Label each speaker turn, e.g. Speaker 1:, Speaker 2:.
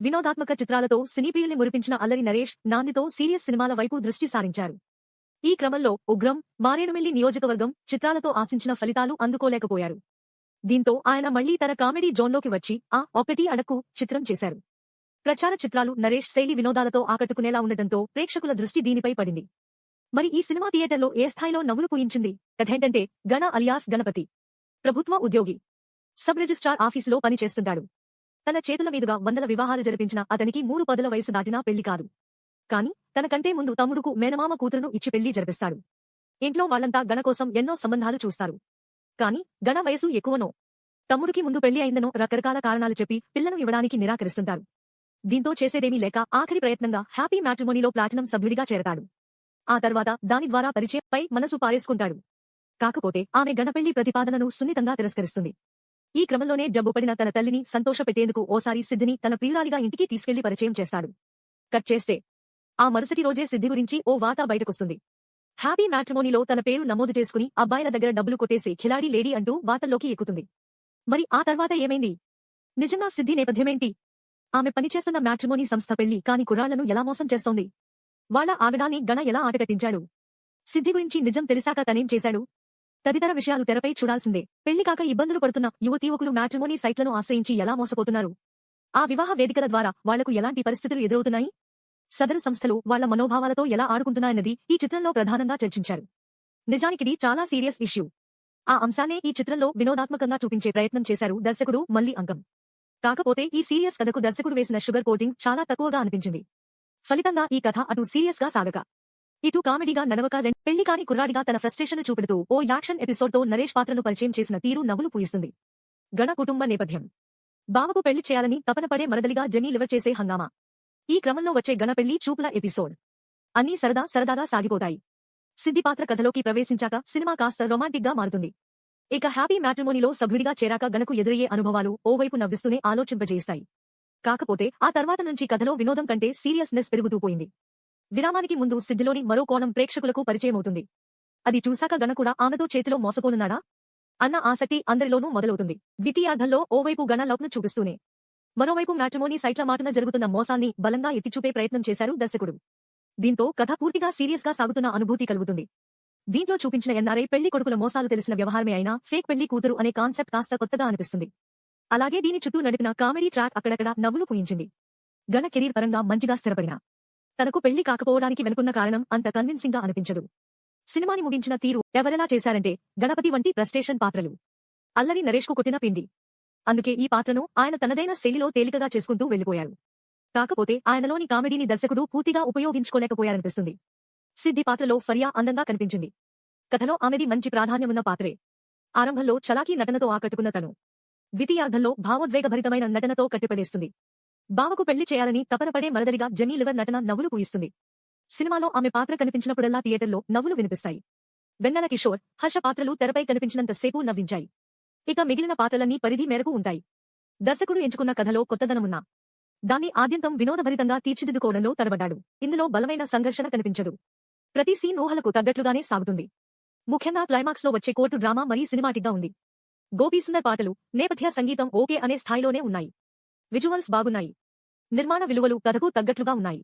Speaker 1: వినోదాత్మక చిత్రాలతో సినీప్రియుల్ని మురిపించిన అల్లరి నరేష్ నాందితో సీరియస్ సినిమాల వైపు దృష్టి సారించారు. ఈ క్రమంలో ఉగ్రం మారేడుమిల్లి నియోజకవర్గం చిత్రాలతో ఆశించిన ఫలితాలు అందుకోలేకపోయారు. దీంతో ఆయన మళ్ళీ తన కామెడీ జోన్లోకి వచ్చి ఆ ఒకటి అడక్కు చిత్రం చేశారు. ప్రచార చిత్రాలు నరేష్ శైలి వినోదాలతో ఆకట్టుకునేలా ఉండటంతో ప్రేక్షకుల దృష్టి దీనిపై పడింది. మరి ఈ సినిమా థియేటర్లో ఏ స్థాయిలో నవ్వులు పూయించింది? కథేంటంటే గణ అలియాస్ గణపతి. ప్రభుత్వ ఉద్యోగి. సబ్ రిజిస్ట్రార్ ఆఫీసులో పనిచేస్తుంటాడు. తన చేతుల మీదుగా వందల వివాహాలు జరిపించిన అతనికి మూడు పదుల వయసు దాటినా పెళ్ళి కాదు. కాని తనకంటే ముందు తమ్ముడుకు మేనమామ కూతురును ఇచ్చి పెళ్ళి జరిపిస్తాడు. ఇంట్లో వాళ్ళంతా గణ కోసం ఎన్నో సంబంధాలు చూస్తారు. కాని గణ వయసు ఎక్కువనో తమ్ముడికి ముందు పెళ్ళి అయిందనో రకరకాల కారణాలు చెప్పి పిల్లను ఇవ్వడానికి నిరాకరిస్తుంటారు. దీంతో చేసేదేమీ లేక ఆఖరి ప్రయత్నంగా హ్యాపీ మ్యాట్రిమోనీలో ప్లాటినం సభ్యుడిగా చేరతాడు. ఆ తర్వాత దాని ద్వారా పరిచయం పై మనసు పారేసుకుంటాడు. కాకపోతే ఆమె గణపెళ్ళి ప్రతిపాదనను సున్నితంగా తిరస్కరిస్తుంది. ఈ క్రమంలోనే జబ్బుపడిన తన తల్లిని సంతోషపెట్టేందుకు ఓసారి సిద్ధిని తన ప్రియురాలిగా ఇంటికి తీసుకెళ్ళి పరిచయం చేస్తాడు. కట్ చేస్తే ఆ మరుసటి రోజే సిద్ధి గురించి ఓ వార్త బయటకొస్తుంది. హ్యాపీ మ్యాట్రిమోనీలో తన పేరు నమోదు చేసుకుని అబ్బాయిల దగ్గర డబ్బులు కొట్టేసి ఖిలాడీ లేడీ అంటూ వార్తల్లోకి ఎక్కుతుంది. మరి ఆ తర్వాత ఏమైంది? నిజంగా సిద్ధి నేపథ్యమేంటి? ఆమె పనిచేస్తున్న మ్యాట్రిమోనీ సంస్థ పెళ్ళి కాని కుర్రాళ్ళను ఎలా మోసం చేస్తోంది? వాళ్ళ ఆగడాన్ని గణ ఎలా ఆటగట్టించాడు సిద్ధి గురించి నిజం తెలిసాక తనేం చేశాడు? తదితర విషయాలు తెరపై చూడాల్సిందే. పెళ్ళి కాక ఇబ్బందులు పడుతున్న యువతీయువకులు మ్యాట్రిమోనీ సైట్లను ఆశ్రయించి ఎలా మోసపోతున్నారు? ఆ వివాహ వేదికల ద్వారా వాళ్ళకు ఎలాంటి పరిస్థితులు ఎదురవుతున్నాయి? సదరు సంస్థలు వాళ్ళ మనోభావాలతో ఎలా ఆడుకుంటున్నాయన్నది ఈ చిత్రంలో ప్రధానంగా చర్చించారు. నిజానికిది చాలా సీరియస్ ఇష్యూ. ఆ అంశాన్నే ఈ చిత్రంలో వినోదాత్మకంగా చూపించే ప్రయత్నం చేశారు దర్శకుడు మల్లి అంకం కాకపోతే ఈ సీరియస్ కథకు దర్శకుడు వేసిన షుగర్ కోటింగ్ చాలా తక్కువగా అనిపించింది. ఫలితంగా ఈ కథ అటు సీరియస్గా సాగక ఇటు కామెడీగా నడవక రెండు పెళ్ళి కాని కుర్రాడిగా తన ఫ్రస్ట్రేషన్ చూపెడుతూ ఓ యాక్షన్ ఎపిసోడ్తో నరేష్ పాత్రను పరిచయం చేసిన తీరు నవ్వులు పూయిస్తుంది. గణ కుటుంబ నేపథ్యం. బావకు పెళ్ళి చేయాలని తపన పడే మరదలిగా జెనీ లివర్ చేసే హంగామా. ఈ క్రమంలో వచ్చే గణ పెళ్ళి చూపుల ఎపిసోడ్. అన్నీ సరదా సరదాగా సాగిపోతాయి. సిద్ధి పాత్ర కథలోకి ప్రవేశించాక సినిమా కాస్త రొమాంటిక్గా మారుతుంది. ఇక హ్యాపీ మ్యాట్రిమోనీలో సభ్యుడిగా చేరాక గణకు ఎదురయ్యే అనుభవాలు ఓవైపు నవ్విస్తూనే ఆలోచింపజేస్తాయి కాకపోతే ఆ తర్వాత నుంచి కథలో వినోదం కంటే సీరియస్నెస్ పెరుగుతూ పోయింది. విరామానికి ముందు సిద్ధిలోని మరో కోణం ప్రేక్షకులకు పరిచయమవుతుంది. అది చూశాక గణ కూడా ఆమెతో చేతిలో మోసకోనున్నాడా అన్న ఆసక్తి అందరిలోనూ మొదలవుతుంది. ద్వితీయార్థంలో ఓవైపు గణ లవ్ను చూపిస్తూనే. మరోవైపు మ్యాట్రిమోనీ సైట్ల మాటన జరుగుతున్న మోసాన్ని బలంగా ఎత్తిచూపే ప్రయత్నం చేశారు దర్శకుడు. దీంతో కథ పూర్తిగా సీరియస్గా సాగుతున్న అనుభూతి కలుగుతుంది. దీంట్లో చూపించిన ఎన్ఆర్ఐ పెళ్ళి కొడుకుల మోసాలు తెలిసిన వ్యవహారమే అయినా ఫేక్ పెళ్ళి కూతురు అనే కాన్సెప్ట్ కాస్త కొత్తగా అనిపిస్తుంది. అలాగే దీని చుట్టూ నడిపిన కామెడీ ట్రాక్ అక్కడక్కడ నవ్వులు పూయించింది. గణ కెరీర్ పరంగా మంచిగా స్థిరపడిన. తనకు పెళ్ళి కాకపోవడానికి వెనుకున్న కారణం అంత కన్విన్సింగ్గా అనిపించదు. సినిమాని ముగించిన తీరు ఎవరెలా చేశారంటే గణపతి వంటి ప్రస్టేషన్ పాత్రలు. అల్లరి నరేష్కు కొట్టిన పిండి. అందుకే ఈ పాత్రను ఆయన తనదైన శైలిలో తేలికగా చేసుకుంటూ వెళ్ళిపోయారు కాకపోతే ఆయనలోని కామెడీని దర్శకుడు పూర్తిగా ఉపయోగించుకోలేకపోయారనిపిస్తుంది. సిద్ధి పాత్రలో ఫరియా అందంగా కనిపించింది. కథలో ఆమెది మంచి ప్రాధాన్యమున్న పాత్రే. ఆరంభంలో చలాకీ నటనతో ఆకట్టుకున్న తను. ద్వితీయార్థంలో భావోద్వేగభరితమైన నటనతో కట్టిపడేస్తుంది. బావకు పెళ్ళి చేయాలని తపనపడే మరదలిగా జెన్నీ లివర్ నటన నవ్వులు పూయిస్తుంది. సినిమాలో ఆమె పాత్ర కనిపించినప్పుడల్లా థియేటర్లో నవ్వులు వినిపిస్తాయి. వెన్నెల కిషోర్ హర్ష పాత్రలు తెరపై కనిపించినంతసేపు నవ్వించాయి. ఇక మిగిలిన పాత్రలన్నీ పరిధి మేరకు ఉంటాయి. దర్శకుడు ఎంచుకున్న కథలో కొత్తదనమున్నా. దాన్ని ఆద్యంతం వినోదభరితంగా తీర్చిదిద్దుకోవడంలో తడబడ్డాడు. ఇందులో బలమైన సంఘర్షణ కనిపించదు. ప్రతి సీన్ ఊహలకు తగ్గట్లుగానే సాగుతుంది. ముఖ్యంగా క్లైమాక్స్లో వచ్చే కోర్టు డ్రామా మరీ సినిమాటిక్గా ఉంది. గోపీసుందర్ పాటలు నేపథ్య సంగీతం ఓకే అనే స్థాయిలోనే ఉన్నాయి. విజువల్స్ బాగున్నాయి. నిర్మాణ విలువలు కథకు తగ్గట్లుగా ఉన్నాయి.